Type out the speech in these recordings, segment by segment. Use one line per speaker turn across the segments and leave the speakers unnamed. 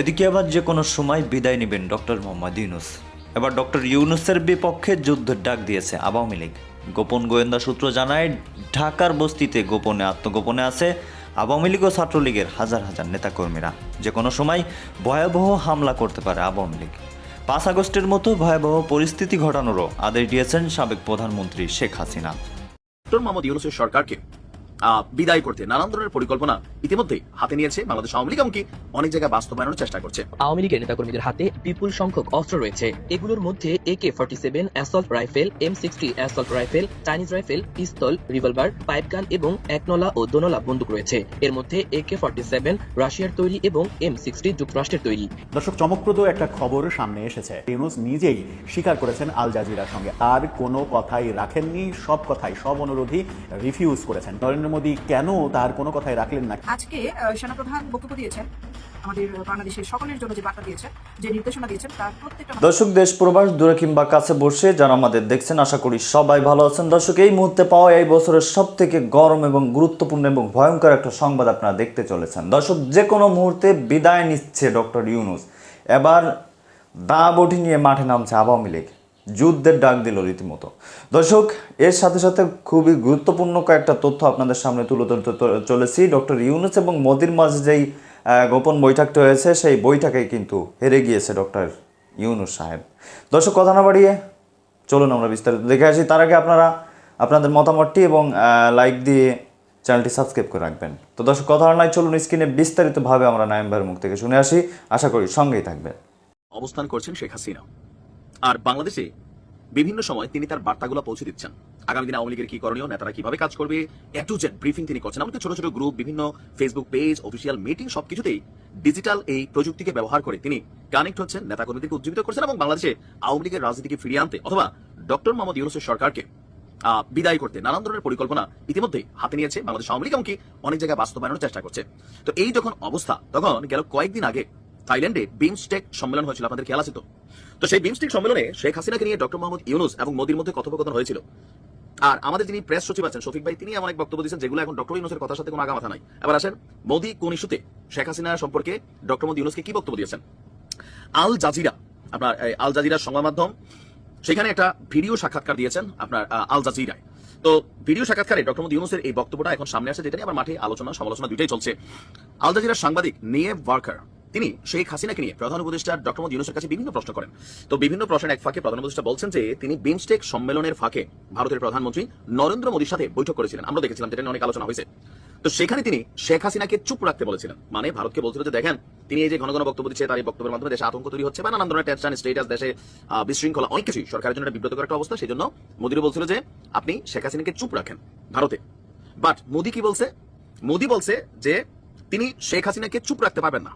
এদিকে আবার যে কোনো সময় বিদায় নেবেন ডক্টর মোহাম্মদ ইউনুস। এবার ডক্টর ইউনুসের বিপক্ষে যুদ্ধের ডাক দিয়েছে আওয়ামী লীগ। গোপন গোয়েন্দা সূত্র জানায়, ঢাকার বস্তিতে গোপনে আত্মগোপনে আছে আওয়ামী লীগ ও ছাত্রলীগের হাজার হাজার নেতাকর্মীরা। যে কোনো সময় ভয়াবহ হামলা করতে পারে আওয়ামী লীগ। পাঁচ আগস্টের মতো ভয়াবহ পরিস্থিতি ঘটানোরও আদেশ দিয়েছেন সাবেক প্রধানমন্ত্রী শেখ হাসিনা।
ডক্টর মোহাম্মদ ইউনুসের সরকারকে বিদায় করতে নানান ধরনের পরিকল্পনা ইতিমধ্যেই হাতে নিয়েছে বাংলাদেশ আওয়ামী লীগ এমনকি অনেক জায়গায় বাস্তবায়নের চেষ্টা করছে।
আওয়ামী লীগের নেতাকর্মীদের হাতে বিপুল সংখ্যক অস্ত্র রয়েছে। এগুলোর মধ্যে AK forty seven assault rifle M sixty assault rifle Chinese rifle pistol revolver pipe gun এবং একনলা ও দোনলা বন্দুক রয়েছে। এর মধ্যে একে ফর্টি সেভেন রাশিয়ার তৈরি এবং এম সিক্সটি যুক্তরাষ্ট্রের তৈরি।
দর্শক চমকপ্রদ একটা খবর সামনে এসেছে। ইউনুস নিজেই স্বীকার করেছেন আল জাজিরার সঙ্গে। আর কোনো কথাই রাখেননি সব কথাই সব অনুরোধই রিফিউজ করেছেন। নরেন্দ্র মোদী কেন তার কোনো কথাই রাখলেন না?
আজকে সেনাপ্রধান বক্তব্য দিয়েছেন আমাদের বাংলাদেশের সকলের জন্য যে বার্তা দিয়েছেন যে নির্দেশনা দিয়েছেন তার প্রত্যেকটা
দর্শক দেশ প্রবাস দূরে কিংবা কাছে বসে যারা আমাদের দেখছেন আশা করি সবাই ভালো আছেন। দর্শক এই মুহূর্তে পাওয়া এই বছরের সব থেকে গরম এবং গুরুত্বপূর্ণ এবং ভয়ঙ্কর একটা সংবাদ আপনারা দেখতে চলেছেন। দর্শক যে কোনো মুহূর্তে বিদায় নিচ্ছে ডক্টর ইউনুস। এবার দা বটি নিয়ে মাঠে নামছে আওয়ামী লীগ। যুদ্ধের ডাক দিল রীতিমতো। দর্শক, এর সাথে সাথে খুবই গুরুত্বপূর্ণ কয়েকটা তথ্য আপনাদের সামনে তুলে ধরতে চলেছি। ডক্টর ইউনুস এবং মোদির মাঝে যেই গোপন বৈঠকটা হয়েছে, সেই বৈঠকে কিন্তু হেরে গিয়েছে ডক্টর ইউনুস সাহেব। দর্শক, কথা না বাড়িয়ে চলুন আমরা বিস্তারিত দেখে আসি। তার আগে আপনারা আপনাদের মতামতটি এবং লাইক দিয়ে চ্যানেলটি সাবস্ক্রাইব করে রাখবেন। তো দর্শক, কথা নাই চলুন স্ক্রিনে বিস্তারিতভাবে আমরা নাইম মুখ থেকে শুনে আসি। আশা করি সঙ্গেই থাকবেন।
অবস্থান করছেন শেখ হাসিনা। আর বাংলাদেশে বিভিন্ন সময় তিনি তার বার্তাগুলো পৌঁছে দিচ্ছেন। আগামী দিনে আওয়ামী লীগের কি করণীয়, নেতারা কীভাবে কাজ করবে, এ জেড ব্রিফিং তিনি করছেন। এমনকি ছোট ছোট গ্রুপ বিভিন্ন ফেসবুক পেজ অফিসিয়াল মিটিং সবকিছুতেই ডিজিটাল এই প্রযুক্তিকে ব্যবহার করে তিনি কানেক্ট হচ্ছেন, নেতাকর্মীদেরকে উজ্জীবিত করছেন এবং বাংলাদেশে আওয়ামী লীগের রাজনীতিকে ফিরিয়ে আনতে অথবা ডক্টর মোহাম্মদ ইউনুসের সরকারকে বিদায় করতে নানান ধরনের পরিকল্পনা ইতিমধ্যেই হাতে নিয়েছে বাংলাদেশ আওয়ামী লীগ এমনকি অনেক জায়গায় বাস্তবায়নের চেষ্টা করছে। তো এই যখন অবস্থা, তখন গেল কয়েকদিন আগে থাইল্যান্ডে বিমস্টেক সম্মেলন হয়েছিল, আপনাদের খেয়াল আছে তো? তো সেই বিমস্টেক সম্মেলনে শেখ হাসিনাকে নিয়ে ডক্টর মোহাম্মদ ইউনুস এবং মোদির মধ্যে কথোপকথন হয়েছিল। আর আমাদের যিনি প্রেস সচিব আছেন শফিক ভাই, তিনি এমন এক বক্তব্য দিয়েছেন যেগুলো এখন ডক্টর ইউনুসের কথার সাথে কোনো আগা মাথা নাই। এবার আসেন মোদি কোন ইস্যুতে শেখ হাসিনা সম্পর্কে ডক্টর মোদি ইউনুসকে কি বক্তব্য দিয়েছেন? আল জাজিরা, আপনার আল জাজিরার সংবাদ মাধ্যম, সেখানে একটা ভিডিও সাক্ষাৎকার দিয়েছেন আপনার আল জাজিরায়। তো ভিডিও সাক্ষাৎকারে ডক্টর মোদি ইউনুসের এই বক্তব্যটা এখন সামনে আসে, যেটা নিয়ে আবার মাঠে আলোচনা সমালোচনা দুইটাই চলছে। আল জাজিরার সাংবাদিক নিয়েভ ওয়ার্কার তিনি শেখ হাসিনাকে নিয়ে প্রধান উপদেষ্টা ডক্টর মোদি ইউনুসের কাছে বিভিন্ন প্রশ্ন করেন। তো বিভিন্ন প্রশ্নের এক ফাঁকে প্রধান উপদেষ্টা বলছেন যে, তিনি বিমস্টেক সম্মেলনের ফাঁকে ভারতের প্রধানমন্ত্রী নরেন্দ্র মোদীর সাথে বৈঠক করেছিলেন। আমরা দেখেছিলাম যেটা অনেক আলোচনা হয়েছে। তো সেখানে তিনি শেখ হাসিনাকে চুপ রাখতে বলেছিলেন। মানে ভারতকে বলছিল যে, দেখেন, তিনি এই যে ঘন ঘন বক্তব্য দিচ্ছে, তার এই বক্তব্যের মাধ্যমে দেশে আতঙ্ক তৈরি হচ্ছে, বা নানান ধরনের টেনশন স্টেটাস দেশে বিশৃঙ্খলা, অনেক কিছুই সরকারের জন্য একটা বিব্রতকর একটা অবস্থা। সেই জন্য মোদিরও বলছিল যে, আপনি শেখ হাসিনাকে চুপ রাখেন ভারতে। বাট মোদি কি বলছে? মোদি বলছে যে, তিনি শেখ হাসিনাকে চুপ রাখতে পারবেন না।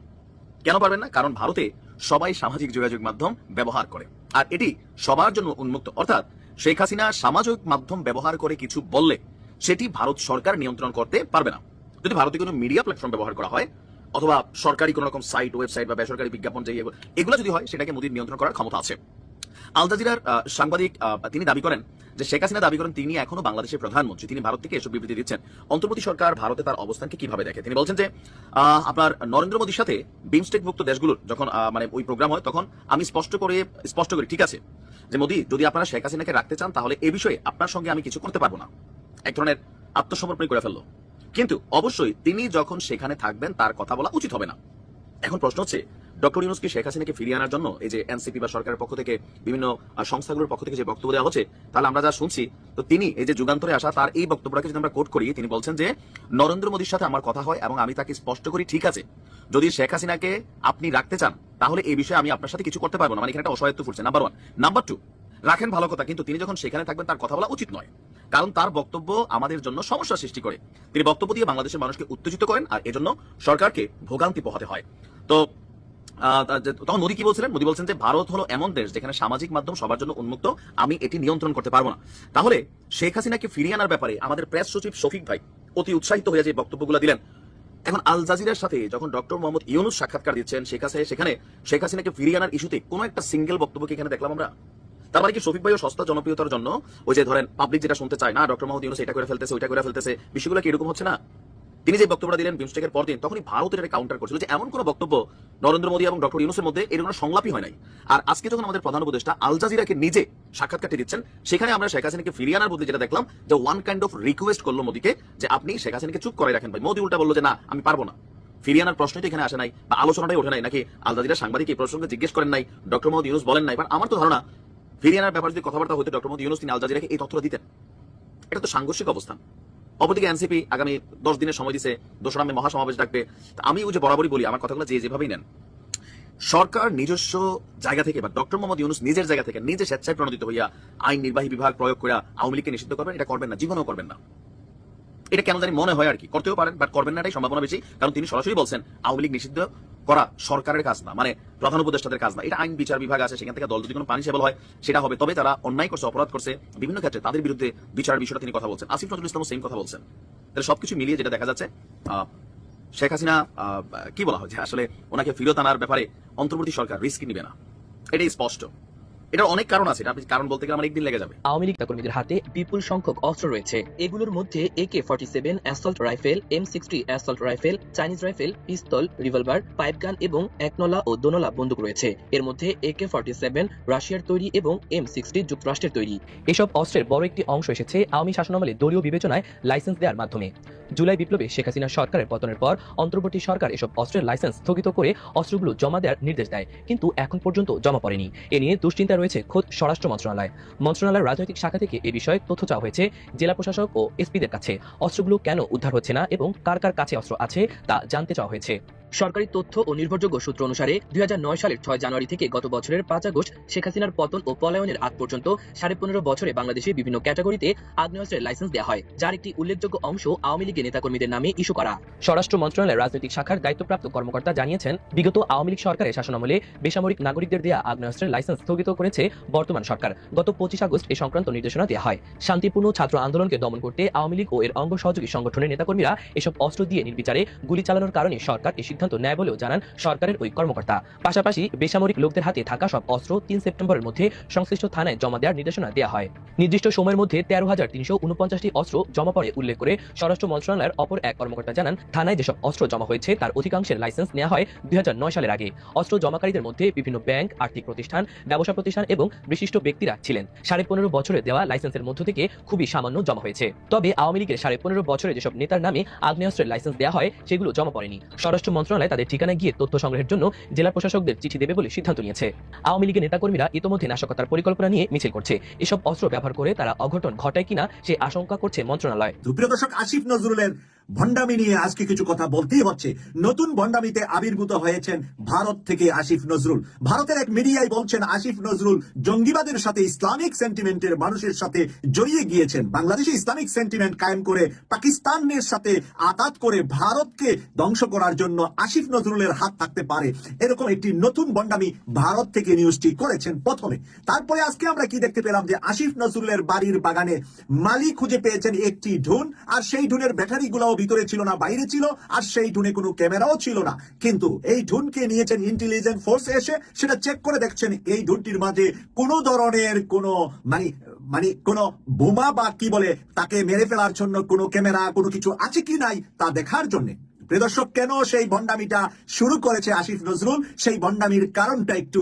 কেন পারবেন না? কারণ ভারতে সবাই সামাজিক যোগাযোগ মাধ্যম ব্যবহার করে। আর এটি সবার জন্য উন্মুক্ত। অর্থাৎ শেখ হাসিনা সামাজিক মাধ্যম ব্যবহার করে কিছু বললে সেটি ভারত সরকার নিয়ন্ত্রণ করতে পারবে না। যদি ভারতে কোনো মিডিয়া প্ল্যাটফর্ম ব্যবহার করা হয়, অথবা সরকারি কোনো রকম সাইট, ওয়েবসাইট বা বেসরকারি বিজ্ঞাপন যে এগুলো- যদি হয়, সেটাকে মোদীর নিয়ন্ত্রণ করার ক্ষমতা আছে। আল জাজিরার সাংবাদিক তিনি দাবি করেন যে শেখ হাসিনা দাবি করেন তিনি এখনও বাংলাদেশের প্রধানমন্ত্রী। তিনি ভারত থেকে এসব বিবৃতি দিচ্ছেন। অন্তর্বর্তী সরকার ভারতে তার অবস্থানকে কীভাবে দেখে? তিনি বলছেন যে আপনার নরেন্দ্র মোদীর সাথে বিমস্টেকভুক্ত দেশগুলোর যখন মানে ওই প্রোগ্রাম হয়, তখন আমি স্পষ্ট করে, স্পষ্ট করি, ঠিক আছে, যে মোদী, যদি আপনারা শেখ হাসিনাকে রাখতে চান, তাহলে এ বিষয়ে আপনার সঙ্গে আমি কিছু করতে পারব না। এক ধরনের আত্মসমর্পণ করে ফেলল। কিন্তু অবশ্যই তিনি যখন সেখানে থাকবেন, তার কথা বলা উচিত হবে না। এখন প্রশ্ন হচ্ছে ডক্টর ইউনুস কি শেখ হাসিনাকে ফিরিয়ে আনার জন্য এই যে এনসিপি বা সরকারের পক্ষ থেকে বিভিন্ন সংস্থাগুলোর পক্ষ থেকে যে বক্তব্য দেওয়া হচ্ছে, তাহলে আমরা যা শুনছি, তো তিনি এই যে যুগান্তরে আসা তার এই বক্তব্যটাকে যদি আমরা কোট করি, তিনি বলছেন যে, নরেন্দ্র মোদীর সাথে আমার কথা হয় এবং আমি তাকে স্পষ্ট করি, ঠিক আছে। যদি শেখ হাসিনাকে আপনি রাখতে চান, তাহলে এই বিষয়ে আমি আপনার সাথে কিছু করতে পারব না মানে এখানে একটা অসহায়ত্ব ফুটছে নাম্বার ওয়ান নাম্বার টু রাখেন ভালো কথা, কিন্তু তিনি যখন সেখানে থাকবেন, তার কথা বলা উচিত নয়। কারণ তার বক্তব্য আমাদের জন্য সমস্যা সৃষ্টি করে। তিনি বক্তব্য দিয়ে বাংলাদেশের মানুষকে উত্তেজিত করেন, আর এজন্য সরকারকে ভোগান্তি পোহাতে হয়। তো তখন মোদী কি বলছিলেন? মোদী বলছেন যে, ভারত হলো এমন দেশ যেখানে সামাজিক মাধ্যম সবার জন্য উন্মুক্ত। আমি এটি নিয়ন্ত্রণ করতে পারব না। তাহলে শেখ হাসিনাকে ফিরিয়ে আনার ব্যাপারে আমাদের প্রেস সচিব শফিক ভাই অতি উৎসাহিত হয়ে যে বক্তব্যগুলো দিলেন। এখন আল জাজিরার সাথে যখন ডক্টর মোহাম্মদ ইউনুস সাক্ষাৎকার দিচ্ছেন শেখ হাসিনা সেখানে শেখ হাসিনাকে ফিরিয়ে আনার ইস্যুতে কোনো একটা সিঙ্গেল বক্তব্য কি এখানে দেখলাম আমরা। তার মানে কি শফিক ভাইও সস্তা জনপ্রিয়তার জন্য ওই যে ধরেন পাবলিক যেটা শুনতে চায়, না, ডক্টর মোহাম্মদ ইউনুস এটা করে ফেলতেছে, ওইটা করে ফেলতেছে। বিষয়গুলো কি এরকম হচ্ছে না? তিনি যে বক্তব্যটা দিলেন বিমস্টেকের পর দিন তখনই ভারতের একটা কাউন্টার করছিল যে এমন কোনো বক্তব্য নরেন্দ্র মোদী এবং ডক্টর ইউনুসের মধ্যে এরকম কোনো সংলাপই হয় নাই। আর আজকে যখন আমাদের প্রধান উপদেষ্টা আল জাজিরাকে নিজে সাক্ষাৎকারটি দিচ্ছেন, সেখানে আমরা শেখ হাসিনাকে ফিরিয়ে আনার বদলে যেটা দেখলাম, যে ওয়ান কাইন্ড অফ রিকোয়েস্ট করল মোদীকে যে আপনি শেখ হাসিনাকে চুপ করে রাখেন ভাই। মোদী উল্টা বলল যে, না, আমি পারব না। ফিরিয়ে আনার প্রশ্নই তো এখানে আসে নাই বা আলোচনাটাই ওঠে নাই, নাকি আল সাংবাদিক এই প্রসঙ্গে জিজ্ঞেস করেন নাই, ডক্টর মোহাম্মদ ইউনুস বলেন নাই? বাট আমার তো ধারণা, ফিরিয়ে আনার ব্যাপারে যদি কথাবার্তা হতো ডক্টর মোহাম্মদ ইউনুস তিনি আল জাজিরাকে এই তথ্যটা দিতেন। এটা তো সাংঘর্ষিক অবস্থান। অপরদিকে এনসিপি আগামী দশ দিনের সময় দিছে দোসরা মে মহাসমাবেশ ডাকবে। তা আমি ওই যে বরাবরই বলি, আমার কথাগুলো যে যেভাবেই নেন। সরকার নিজস্ব জায়গা থেকে বা ডক্টর মোহাম্মদ ইউনুস নিজের জায়গা থেকে নিজে স্বেচ্ছায় প্রণোদিত হইয়া আইন নির্বাহী বিভাগ প্রয়োগ করে আওয়ামী লীগকে নিষিদ্ধ করবেন, এটা করবেন না, জীবনেও করবেন না। এটা কেন জানি মনে হয় আর কি। করতেও পারেন বাট করবেন না এটাই সম্ভাবনা বেশি, কারণ তিনি সরাসরি বলছেন, আওয়ামী লীগ নিষিদ্ধ করা সরকারের কাজ না মানে প্রধান উপদেষ্টাদের কাজ না। এটা আইন, বিচার বিভাগ আছে, সেখান থেকে দল যদি কোনো পানি সেবল হয়, সেটা হবে। তবে তারা অন্যায় করছে, অপরাধ করছে, বিভিন্ন ক্ষেত্রে তাদের বিরুদ্ধে বিচার বিষয়টা তিনি কথা বলছেন। আসিফ নজরুল ইসলাম সেম কথা বলছেন। তাহলে সবকিছু মিলিয়ে যেটা দেখা যাচ্ছে শেখ হাসিনা কি বলা হয় যে আসলে ওনাকে ফিরত আনার ব্যাপারে অন্তর্বর্তী সরকার রিস্ক নিবে না। এটাই স্পষ্ট। এটার অনেক কারণ আছে আপনি কারণ বলতে গেলে আমার একদিন লেগে যাবে।
আওয়ামী লীগ কর্মীদের হাতে বিপুল সংখ্যক অস্ত্র রয়েছে। এগুলোর মধ্যে forty seven assault rifle, M sixty assault rifle, Chinese rifle, pistol, revolver, pipe gun এবং একনলা ও দোনলা বন্দুক রয়েছে। এর মধ্যে ফর্টি সেভেন রাশিয়ার তৈরি এবং এম সিক্সটি যুক্তরাষ্ট্রের তৈরি। এসব অস্ত্রের বড় একটি অংশ এসেছে আওয়ামী শাসনামলে দলীয় বিবেচনায় লাইসেন্স দেওয়ার মাধ্যমে। জুলাই বিপ্লবে শেখ হাসিনা সরকারের পতনের পর অন্তর্বর্তী সরকার এসব অস্ত্রের লাইসেন্স স্থগিত করে অস্ত্রগুলো জমা দেওয়ার নির্দেশ দেয়, কিন্তু এখন পর্যন্ত জমা পড়েনি। এ নিয়ে দুশ্চিন্তা রয়েছে খোদ স্বরাষ্ট্র মন্ত্রণালয়। মন্ত্রণালয়ের রাজনৈতিক শাখা থেকে এ বিষয়ে তথ্য চাওয়া হয়েছে জেলা প্রশাসক ও এসপিদের কাছে। অস্ত্রগুলো কেন উদ্ধার হচ্ছে না এবং কার কার কাছে অস্ত্র আছে তা জানতে চাওয়া হয়েছে। সরকারি তথ্য ও নির্ভরযোগ্য সূত্র অনুসারে দুই হাজার নয় সালের ছয় জানুয়ারি থেকে গত বছরের পাঁচ আগস্ট শেখ হাসিনার পতন ও পলায়নের আগ পর্যন্ত সাড়ে পনেরো বছরে বাংলাদেশে বিভিন্ন ক্যাটাগরিতে আগ্নেয়াস্ত্রের লাইসেন্স দেওয়া হয়, যার একটি উল্লেখযোগ্য অংশ আওয়ামী লীগের নেতাকর্মীদের নামে ইস্যু করা। স্বরাষ্ট্র মন্ত্রণালয়ের রাজনৈতিক শাখার দায়িত্বপ্রাপ্ত কর্মকর্তা জানিয়েছেন, বিগত আওয়ামী লীগ সরকারের শাসনামলে বেসামরিক নাগরিকদের দেওয়া আগ্নেয়াস্ত্রের লাইসেন্স স্থগিত করেছে বর্তমান সরকার। গত পঁচিশ আগস্ট এ সংক্রান্ত নির্দেশনা দেওয়া হয়। শান্তিপূর্ণ ছাত্র আন্দোলনকে দমন করতে আওয়ামী লীগ ও এর অঙ্গ সহযোগী সংগঠনের নেতাকর্মীরা এসব অস্ত্র দিয়ে নির্বিচারে গুলি চালানোর কারণে সরকার এই সিদ্ধান্ত নেয় বলেও জানান সরকারের ওই কর্মকর্তা। পাশাপাশি বেসামরিক লোকদের হাতে থাকা সব অস্ত্র তিন সেপ্টেম্বরের মধ্যে সংশ্লিষ্ট থানায় জমা দেওয়ার নির্দেশনা দেওয়া হয়। নির্দিষ্ট সময়ের মধ্যে তেরো হাজার তিনশো উনপঞ্চাশটি অস্ত্র জমা পড়ে উল্লেখ করে স্বরাষ্ট্র মন্ত্রণালয়ের অপর এক কর্মকর্তা জানান, থানায় যেসব অস্ত্র জমা হয়েছে তার অধিকাংশের লাইসেন্স নেওয়া হয় দুই সালের আগে। অস্ত্র জমাকারীদের মধ্যে বিভিন্ন ব্যাংক, আর্থিক প্রতিষ্ঠান, ব্যবসা প্রতিষ্ঠান এবং বিশিষ্ট ব্যক্তিরা ছিলেন। সাড়ে পনেরো বছরে দেওয়া লাইসেন্সের মধ্য থেকে খুবই সামান্য জমা হয়েছে। তবে আওয়ামী লীগের সাড়ে পনেরো বছরে যেসব নেতার নামে আগ্নেয়াস্ত্রের লাইসেন্স দেওয়া হয়, সেগুলো জমা পড়েনি। স্বরাষ্ট্র মন্ত্রণালয় তাদের ঠিকানায় গিয়ে তথ্য সংগ্রহের জন্য জেলা প্রশাসকদের চিঠি দেবে বলে সিদ্ধান্ত নিয়েছে। আওয়ামী লীগের নেতাকর্মীরা ইতিমধ্যে নাশকতার পরিকল্পনা নিয়ে মিছিল করছে। এসব অস্ত্র ব্যবহার করে তারা অঘটন ঘটায় কিনা সে আশঙ্কা করছে মন্ত্রণালয়।
দর্শক, আসিফ নজরুলের ভণ্ডামি নিয়ে আজকে কিছু কথা বলতেই হচ্ছে। নতুন ভণ্ডামিতে আবির্ভূত হয়েছেন ভারত থেকে আসিফ নজরুল। ভারতের এক মিডিয়ায় বলছেন, আসিফ নজরুল জঙ্গিবাদের সাথে ইসলামিক সেন্টিমেন্টের মানুষের সাথে জড়িয়ে গিয়েছেন। বাংলাদেশে ইসলামিক সেন্টিমেন্ট কায়েম করে পাকিস্তানের সাথে আঘাত করে ভারতকে ধ্বংস করার জন্য আসিফ নজরুলের হাত থাকতে পারে। এরকম একটি নতুন ভণ্ডামি ভারত থেকে নিউজটি করেছেন প্রথমে। তারপরে আজকে আমরা কি দেখতে পেলাম যে আসিফ নজরুলের বাড়ির বাগানে মালি খুঁজে পেয়েছেন একটি ঢুন, আর সেই ঢুনের ব্যাটারি গুলাও ভিতরে ছিল না, বাইরে ছিল, আর সেই ঢুনে কোনো ক্যামেরাও ছিল না। কিন্তু এই ঢুনকে নিয়েছেন ইন্টেলিজেন্ট ফোর্স এসে, সেটা চেক করে দেখছেন এই ঢুনটির মাঝে কোনো ধরনের কোনো মানে মানে কোনো বোমা বা কি বলে, তাকে মেরে ফেলার জন্য কোনো ক্যামেরা, কোনো কিছু আছে কি নাই তা দেখার জন্য। প্রিয় দর্শক, কেন সেই ভণ্ডামিটা শুরু করেছে আসিফ নজরুল? সেই ভণ্ডামির কারণটা একটু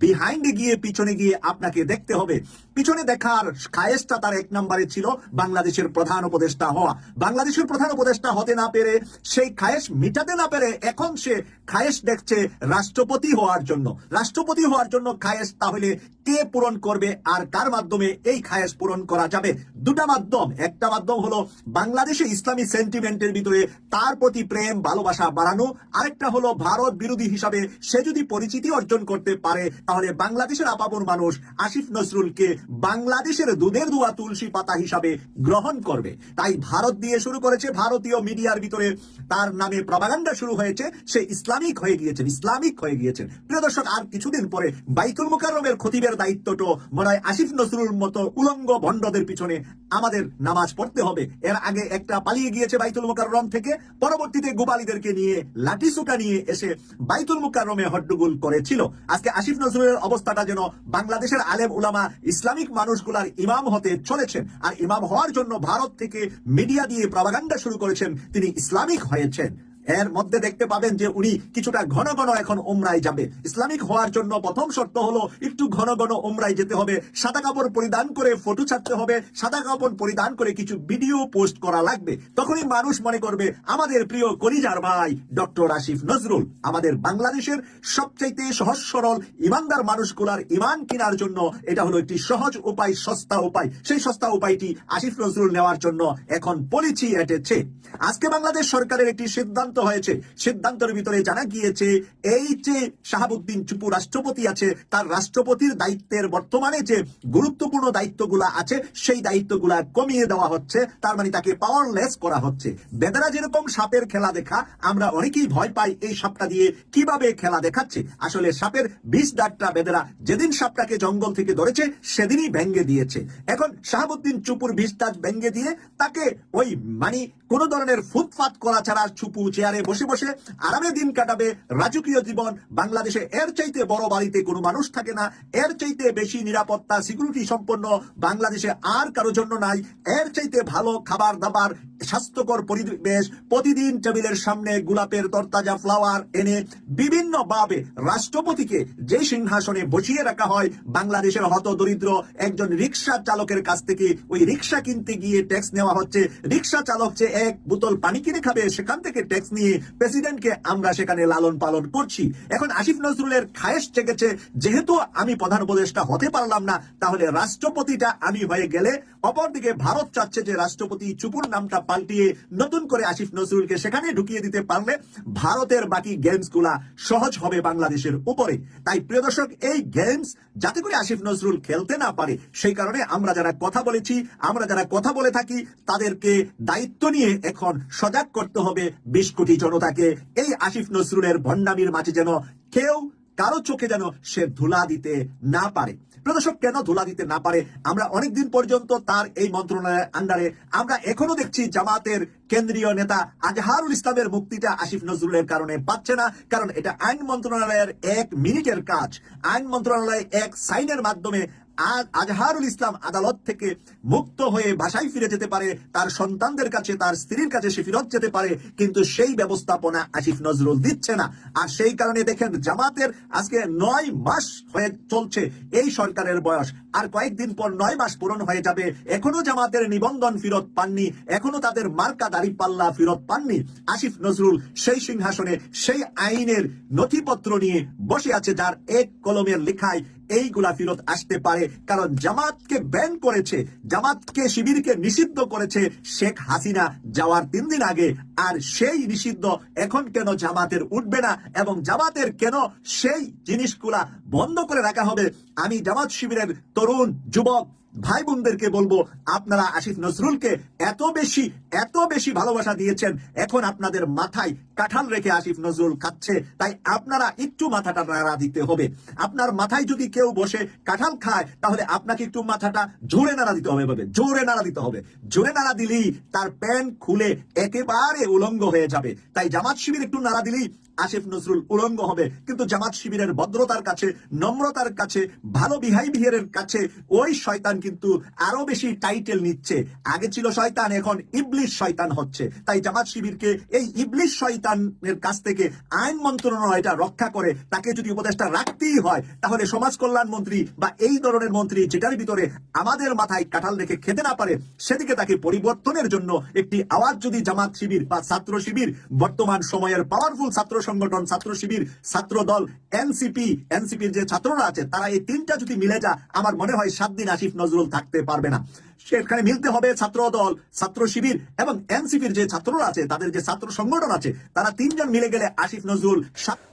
বিহাইন্ডে গিয়ে, পিছনে গিয়ে আপনাকে দেখতে হবে। পিছনে দেখার খায়েসটা তার এক নম্বরে ছিল, বাংলাদেশের প্রধান উপদেষ্টা হওয়া। বাংলাদেশের প্রধান উপদেষ্টা হতে না পেরে, সেই খায়েস মিটাতে না পেরে এখন সে খায়েস দেখছে রাষ্ট্রপতি হওয়ার জন্য। রাষ্ট্রপতি হওয়ার জন্য খায়েস তাহলে কে পূরণ করবে আর কার মাধ্যমে এই খায়েস পূরণ করা যাবে? দুটা মাধ্যম। একটা মাধ্যম হলো বাংলাদেশে ইসলামী সেন্টিমেন্টের ভিতরে তার প্রতি প্রেম, ভালোবাসা বাড়ানো। আরেকটা হলো ভারত বিরোধী হিসাবে সে যদি পরিচিতি অর্জন করতে পারে তাহলে বাংলাদেশের আপাবর মানুষ আসিফ নজরুলকে বাংলাদেশের দুধের দুয়া তুলসী পাতা হিসাবে গ্রহণ করবে। তাই ভারত দিয়ে শুরু করেছে ভারতীয় মিডিয়ার ভিতরে তার নামে প্রবাগান্ডা শুরু হয়েছে। সে ইসলামিক হয়ে গিয়েছেন, ইসলামিক হয়ে গিয়েছেন। প্রিয় দর্শক, আর কিছুদিন পরে বাইতুল মুকাররমের খতিবের দায়িত্বটো মনে হয় আসিফ নজরুল মতো উলঙ্গ ভণ্ডদের পিছনে আমাদের নামাজ পড়তে হবে। এর আগে একটা পালিয়ে গিয়েছে বাইতুল মুকাররম থেকে। পরবর্তীতে গোপালীদেরকে নিয়ে লাঠি সুটা নিয়ে এসে বাইতুল মুকাররমে হট্টগোল করেছিল। আজকে আসিফ নজরুলের অবস্থাটা যেন বাংলাদেশের আলেম উলামা ইসলামিক মানুষগুলার ইমাম হতে চলেছেন। আর ইমাম হওয়ার জন্য ভারত থেকে মিডিয়া দিয়ে প্রভাগান্ডা শুরু করেছেন, তিনি ইসলামিক হয়েছেন। এর মধ্যে দেখতে পাবেন যে উনি কিছুটা ঘন ঘন এখন উমরায় যাবে। ইসলামিক হওয়ার জন্য প্রথম শর্ত হলো একটু ঘন ঘন উমরায় যেতে হবে। সাদা কাপড় পরিধান করে ফটো ছাড়তে হবে। সাদা কাপড় পরিধান করে কিছু ভিডিও পোস্ট করা লাগবে। তখনই মানুষ মনে করবে, আমাদের প্রিয় কলিজার ভাই, ডক্টর আসিফ নজরুল, আমাদের বাংলাদেশের সবচাইতে সহজ সরল, ইমানদার মানুষগুলার ইমান কেনার জন্য এটা হলো একটি সহজ উপায়, সস্তা উপায়। সেই সস্তা উপায়টি আসিফ নজরুল নেওয়ার জন্য এখন পলিচি এটেছে। আজকে বাংলাদেশ সরকারের একটি সিদ্ধান্ত হয়েছে। সিদ্ধান্তের ভিতরে জানা গিয়েছে, এই যে শাহাবুদ্দিন চুপু রাষ্ট্রপতি আছে, তার রাষ্ট্রপতির দায়িত্বের বর্তমানে যে গুরুত্বপূর্ণ দায়িত্বগুলা আছে, সেই দায়িত্বগুলা কমিয়ে দেওয়া হচ্ছে। তার মানে তাকে পাওয়ারলেস করা হচ্ছে। বেদারা যেরকম সাপের খেলা দেখা, আমরা অনেকেই ভয় পাই এই সাপটা দিয়ে কীভাবে খেলা দেখাচ্ছে। আসলে সাপের বিষ দাগটা বেদেরা যেদিন সাপটাকে জঙ্গল থেকে ধরেছে, সেদিনই ভেঙ্গে দিয়েছে। এখন শাহাবুদ্দিন চুপুর বিষ দাগ ভেঙ্গে দিয়ে তাকে ওই মানে কোন ধরনের ফুটপাত করা ছাড়া চুপু চেয়ারে বসে বসে আরামে দিন কাটাবে। রাজকীয় জীবন বাংলাদেশে। এর চাইতে বড় বাড়িতে কোনো মানুষ থাকে না। এর চাইতে বেশি নিরাপত্তা, সিকিউরিটি সম্পন্ন বাংলাদেশে আর কারও জন্য নাই। এর চাইতে ভালো খাবার দাবার স্বাস্থ্যকর পরিবেশ প্রতিদিন টেবিলের সামনে গোলাপের তরতাজা ফ্লাওয়ার এনে বিভিন্ন ভাবে রাষ্ট্রপতিকে যে সিংহাসনে বসিয়ে রাখা হয়, বাংলাদেশের হত দরিদ্র একজন রিক্সা চালকের কাছ থেকে ওই রিক্সা কিনতে গিয়ে ট্যাক্স নেওয়া হচ্ছে। রিক্সা চালক যে এক বোতল পানি কিনে খাবে, সেখান থেকে ট্যাক্স নিয়ে প্রেসিডেন্টকে আমরা সেখানে লালন পালন করছি। এখন আসিফ নজরুলের খায়েশ জেগেছে। যেহেতু আমি প্রধান উপদেষ্টা হতে পারলাম না, তাহলে রাষ্ট্রপতিটা আমি হয়ে গেলে অপরদিকে ভারত চাচ্ছে যে রাষ্ট্রপতি চুপুর নামটা পাল্টিয়ে নতুন করে আসিফ নজরুলকে সেখানে ঢুকিয়ে দিতে পারলে ভারতের বাকি গেমসগুলা সহজ হবে বাংলাদেশের উপরে। তাই প্রিয় দর্শক, এই গেমস যাতে করে আসিফ নজরুল খেলতে না পারে, সেই কারণে আমরা যারা কথা বলেছি, আমরা যারা কথা বলে থাকি, তাদেরকে দায়িত্ব নিয়ে এখন সজাগ করতে হবে বিশ কোটি জনতাকে। এই আসিফ নজরুলের ভণ্ডামির মাঝে যেন কেউ কারও চোখে যেন সে ধুলা দিতে না পারে। প্রদর্শক কেন ধুলা দিতে না পারে? আমরা অনেকদিন পর্যন্ত তার এই মন্ত্রণালয়ের আন্ডারে আমরা এখনও দেখছি জামাতের কেন্দ্রীয় নেতা আজহারুল ইসলামের মুক্তিটা আসিফ নজরুলের কারণে পাচ্ছে না। কারণ এটা আইন মন্ত্রণালয়ের এক মিনিটের কাজ। আইন মন্ত্রণালয় এক সাইনের মাধ্যমে আজ আজহারুল ইসলাম আদালত থেকে মুক্ত হয়ে বাসায় ফিরে যেতে পারে, তার সন্তানদের কাছে, তার স্ত্রীর কাছে সে ফিরত যেতে পারে, কিন্তু সেই ব্যবস্থাপনা আসিফ নজরুল দিচ্ছে না। আর সেই কারণে দেখেন, জামাতের আজকে নয় মাস হয়ে চলছে এই সরকারের বয়স। আর কয়েকদিন পর নয় মাস পূরণ হয়ে যাবে। এখনও জামাতের নিবন্ধন ফেরত পাননি, এখনও তাদের মার্কা দাড়ি পাল্লা ফেরত পাননি। আসিফ নজরুল সেই সিংহাসনে, সেই আইনের নথিপত্র নিয়ে বসে আছে, যার এক কলমের লেখায় এইগুলা ফিরত আসতে পারে। কারণ জামাতকে ব্যান করেছে, জামাতকে, শিবিরকে নিষিদ্ধ করেছে শেখ হাসিনা যাওয়ার তিন দিন আগে। আর সেই নিষিদ্ধ এখন কেন জামাতের উঠবে না এবং জামাতের কেন সেই জিনিসগুলা বন্ধ করে রাখা হবে? আমি জামাত শিবিরের তরুণ, যুবক ভাই বোনদেরকে বলব, আপনারা আসিফ নজরুলকে এত বেশি এত বেশি ভালোবাসা দিয়েছেন। এখন আপনাদের মাথায় কাঁঠাল রেখে আসিফ নজরুল খাচ্ছে। তাই আপনারা একটু মাথাটা নাড়া দিতে হবে। আপনার মাথায় যদি কেউ বসে কাঁঠাল খায়, তাহলে আপনাকে একটু মাথাটা জোরে নাড়া দিতে হবে ভাবে জোরে নাড়া দিতে হবে। জোরে নাড়া দিলেই তার প্যান্ট খুলে একেবারে উলঙ্গ হয়ে যাবে। তাই জামাত শিবির একটু নাড়া দিলেই আসিফ নজরুল উলঙ্গ হবে। কিন্তু জামাত শিবিরের ভদ্রতার কাছে, নম্রতার কাছে, ভালো বিহাইভিয়ারের কাছে ওই শয়তান কিন্তু আরও বেশি টাইটেল নিচ্ছে। আগে ছিল শয়তান, এখন ইবলিশ শয়তান হচ্ছে। তাই জামাত শিবিরকে এই ইবলিশ শয়তানের কাছ থেকে আইন মন্ত্রণালয়টা রক্ষা করে তাকে যদি উপদেশটা রাখতেই হয়, তাহলে সমাজ কল্যাণ মন্ত্রী বা এই ধরনের মন্ত্রী যেটার ভিতরে আমাদের মাথায় কাঁঠাল রেখে খেতে না পারে, সেদিকে তাকে পরিবর্তনের জন্য একটি আওয়াজ যদি জামাত শিবির বা ছাত্র শিবির বর্তমান সময়ের পাওয়ারফুল ছাত্র সংগঠন, ছাত্র শিবির, ছাত্র দল, এনসিপি, এনসিপির যে ছাত্ররা আছে, তারা এই তিনটা যদি মিলে যা আমার মনে হয় সাত দিন আসিফ নজরুল থাকতে পারবে না। সেখানে মিলতে হবে ছাত্র দল, ছাত্র শিবির এবং এনসিপির যে ছাত্ররা আছে, তাদের যে ছাত্র সংগঠন আছে, তারা তিনজন মিলে গেলে আসিফ নজরুল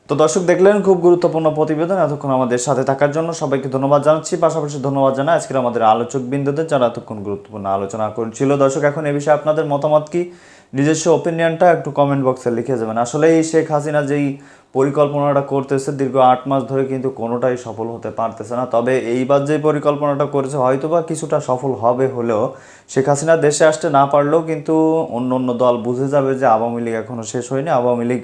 তো দর্শক দেখলেন, খুব গুরুত্বপূর্ণ প্রতিবেদন। এতক্ষণ আমাদের সাথে থাকার জন্য সবাইকে ধন্যবাদ জানাচ্ছি। পাশাপাশি ধন্যবাদ জানাই আজকের আমাদের আলোচক বিন্দুদের, যারা এতক্ষণ গুরুত্বপূর্ণ আলোচনা করছিল। দর্শক, এখন এ বিষয়ে আপনাদের মতামত কি? নিজস্ব ওপিনিয়নটা একটু কমেন্ট বক্সে লিখে যাবেন। আসলে এই শেখ হাসিনা যেই পরিকল্পনাটা করতেছে, দীর্ঘ আট মাস ধরে কিন্তু কোনোটাই সফল হতে পারতেছে না। তবে এইবার যে পরিকল্পনাটা করেছে, হয়তোবা কিছুটা সফল হবে হলেও শেখ হাসিনা দেশে আসতে না পারলেও কিন্তু অন্য অন্য দল বুঝে যাবে যে আওয়ামী লীগ এখনও শেষ হয়নি, আওয়ামী লীগ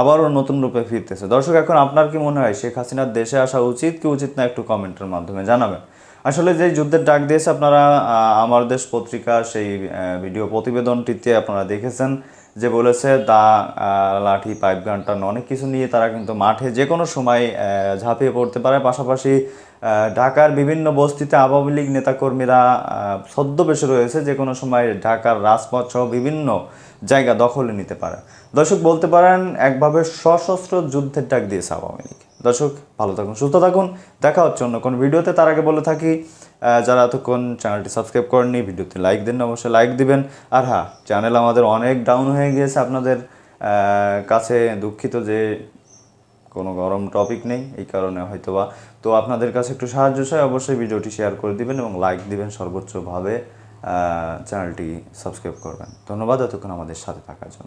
আবারও নতুন রূপে ফিরতেছে। দর্শক, এখন আপনার কি মনে হয়? শেখ হাসিনার দেশে আসা উচিত কি উচিত না? একটু কমেন্টের মাধ্যমে জানাবেন। আসলে যে যুদ্ধের ডাক দিয়েছে আপনারা আমার দেশ পত্রিকা সেই ভিডিও প্রতিবেদনটিতে আপনারা দেখেছেন যে বলেছে দা লাঠি, পাইপ গানটান অনেক কিছু নিয়ে তারা কিন্তু মাঠে যে কোনো সময় ঝাঁপিয়ে পড়তে পারে। পাশাপাশি ঢাকার বিভিন্ন বস্তিতে আওয়ামী লীগ নেতাকর্মীরা ছদ্মবেশে রয়েছে যে কোনো সময় ঢাকার রাজপথ সহ বিভিন্ন জায়গা দখলে নিতে পারে। দর্শক বলতে পারেন, একভাবে সশস্ত্র যুদ্ধের ডাক দিয়েছে আওয়ামী লীগ। দর্শক, ভালো থাকুন, সুস্থ থাকুন। দেখা হচ্ছে অন্য কোনো ভিডিওতে। তার আগে বলে থাকি যারা এতক্ষণ চ্যানেলটি সাবস্ক্রাইব করেননি, ভিডিওতে লাইক দেন, অবশ্যই লাইক দিবেন। আর হ্যাঁ চ্যানেল আমাদের অনেক ডাউন হয়ে গিয়েছে আপনাদের কাছে দুঃখিত যে কোনো গরম টপিক নেই, এই কারণে হয়তোবা। তো আপনাদের কাছে একটু সাহায্য চাই, অবশ্যই ভিডিওটি শেয়ার করে দিবেন এবং লাইক দিবেন সর্বোচ্চভাবে চ্যানেলটি সাবস্ক্রাইব করবেন। ধন্যবাদ, এতক্ষণ আমাদের সাথে থাকার জন্য।